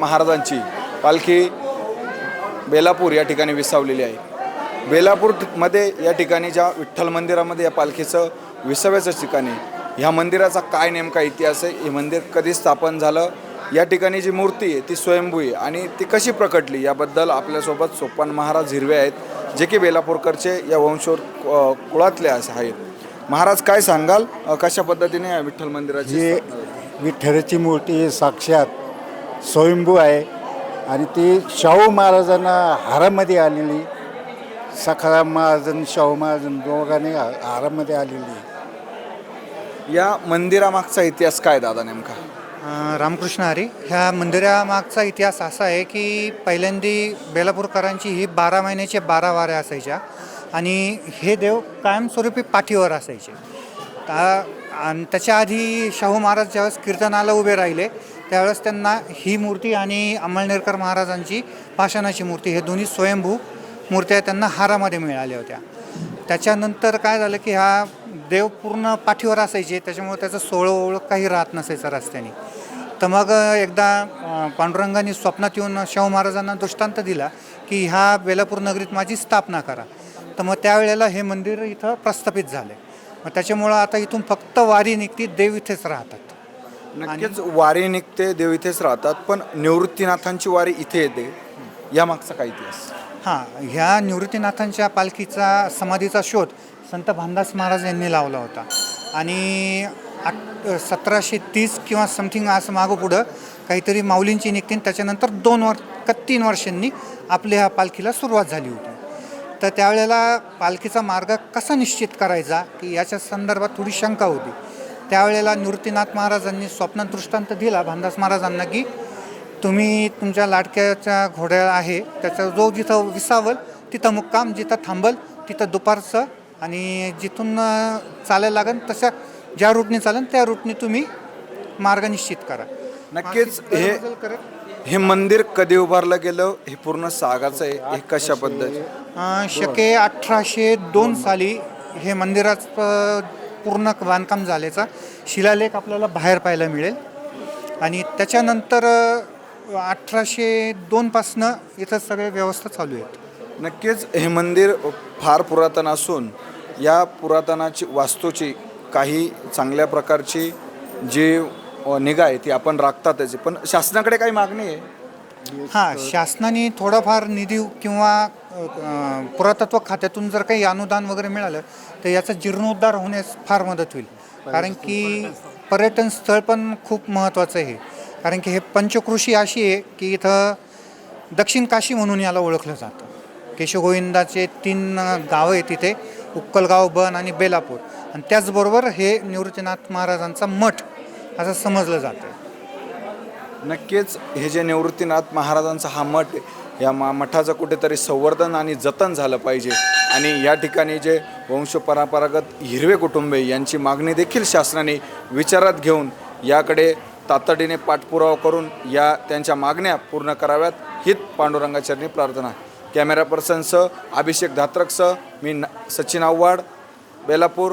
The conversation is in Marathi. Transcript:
महाराजांची पालखी बेलापूर या ठिकाणी विसावलेली आहे. बेलापूरमध्ये या ठिकाणी ज्या विठ्ठल मंदिरामध्ये या पालखीचं विसाव्याचं ठिकाणी ह्या मंदिराचा काय नेमका इतिहास आहे हे मंदिर कधी स्थापन झालं या ठिकाणी जी मूर्ती आहे ती स्वयंभू आहे आणि ती कशी प्रकटली याबद्दल आपल्यासोबत सोपान महाराज हिरवे आहेत जे की बेलापूरकरचे या वंशोर कुळातले असे आहेत. महाराज काय सांगाल? कशा पद्धतीने या विठ्ठल मंदिराची? विठ्ठलाची मूर्ती साक्षात स्वयंभू आहे. आणि ती शाहू महाराजांना हारामध्ये आलेली. सखाराम महाराज आणि शाहू महाराज दोघांनी हारामध्ये आलेली. या मंदिरामागचा इतिहास काय दादा नेमका? रामकृष्ण हरी ह्या मंदिरामागचा इतिहास असा आहे की पहिल्यांदी बेलापूरकरांची ही बारा महिन्याचे बारा वाऱ्या असायच्या. आणि हे देव कायमस्वरूपी पाठीवर असायचे. ता- आणि त्याच्या आधी शाहू महाराज ज्यावेळेस कीर्तनाला उभे राहिले त्यावेळेस त्यांना ही मूर्ती आणि अंमळनेरकर महाराजांची पाषाणाची मूर्ती हे दोन्ही स्वयंभू मूर्त्या त्यांना हारामध्ये मिळाल्या होत्या. त्याच्यानंतर काय झालं की हा देव पूर्ण पाठीवर असायचे त्याच्यामुळे त्याचं सोळं ओळख काही राहत नसायचं रस्त्याने. तर मग एकदा पांडुरंगाने स्वप्नात येऊन शाहू महाराजांना दृष्टांत दिला की ह्या बेलापूर नगरीत माझी स्थापना करा. तर मग त्यावेळेला हे मंदिर इथं प्रस्थापित झाले. मग त्याच्यामुळं आता इथून फक्त वारी निघती देव इथेच राहतात. नक्कीच वारी निघते देव इथेच राहतात पण निवृत्तीनाथांची वारी इथे येते. या मागचा काय इतिहास? हां ह्या निवृत्तीनाथांच्या पालखीचा समाधीचा शोध संत भानदास महाराज यांनी लावला होता. आणि आठ सतराशे तीस किंवा समथिंग असं मागं पुढं काहीतरी माऊलींची निघतील त्याच्यानंतर दोन वर्ष का तीन वर्षांनी आपल्या ह्या पालखीला सुरुवात झाली होती. तर त्यावेळेला पालखीचा मार्ग कसा निश्चित करायचा की याच्या संदर्भात थोडी शंका होती. त्यावेळेला निवृत्तीनाथ महाराजांनी स्वप्नात दृष्टांत दिला भानदास महाराजांना की तुम्ही तुमच्या लाडक्याच्या घोड्या आहे त्याचा जो जिथं विसावल तिथं मुक्काम जिथं थांबल तिथं दुपारचं आणि जिथून चालायला लागेल तशा ज्या रूटने चालेल त्या रूटने तुम्ही मार्ग निश्चित करा. नक्कीच हे हे मंदिर कधी उभारलं गेलं हे पूर्ण सागाचं आहे. हे कशा पद्धती अं, शके अठराशे दोन साली हे मंदिराचं पूर्ण बांधकाम झाल्याचा शिलालेख आपल्याला बाहेर पाहायला मिळेल. आणि त्याच्यानंतर अठराशे दोनपासनं इथं सगळे व्यवस्था चालू आहेत. नक्कीच हे मंदिर फार पुरातन असून या पुरातनाची वास्तूची काही चांगल्या प्रकारची जी निगा आहे ती आपण राखतातच पण शासनाकडे काही मागणी आहे? हां शासनाने थोडाफार निधी किंवा पुरातत्व खात्यातून जर काही अनुदान वगैरे मिळालं तर याचा जीर्णोद्धार होण्यास फार मदत होईल. कारण की पर्यटन स्थळ पण खूप महत्त्वाचं आहे. कारण की हे पंचकृषी अशी आहे की इथं दक्षिण काशी म्हणून याला ओळखलं जातं. केशवगोविंदाचे तीन गावं आहेत तिथे उक्कलगाव बन आणि बेलापूर. आणि त्याचबरोबर हे निवृत्तीनाथ महाराजांचा मठ असं समजलं जातं. नक्कीच हे जे निवृत्तीनाथ महाराजांचा हा मठ या मा मठाचं कुठेतरी संवर्धन आणि जतन झालं पाहिजे. आणि या ठिकाणी जे वंशपरंपरागत हिरवे कुटुंबे यांची मागणी देखील शासनाने विचारात घेऊन याकडे तातडीने पाठपुरावा करून या त्यांच्या मागण्या पूर्ण कराव्यात. हीच पांडुरंगाचरणी प्रार्थना. कॅमेरा पर्सनसह अभिषेक धात्रकसह मी न सचिन आव्हाड बेलापूर.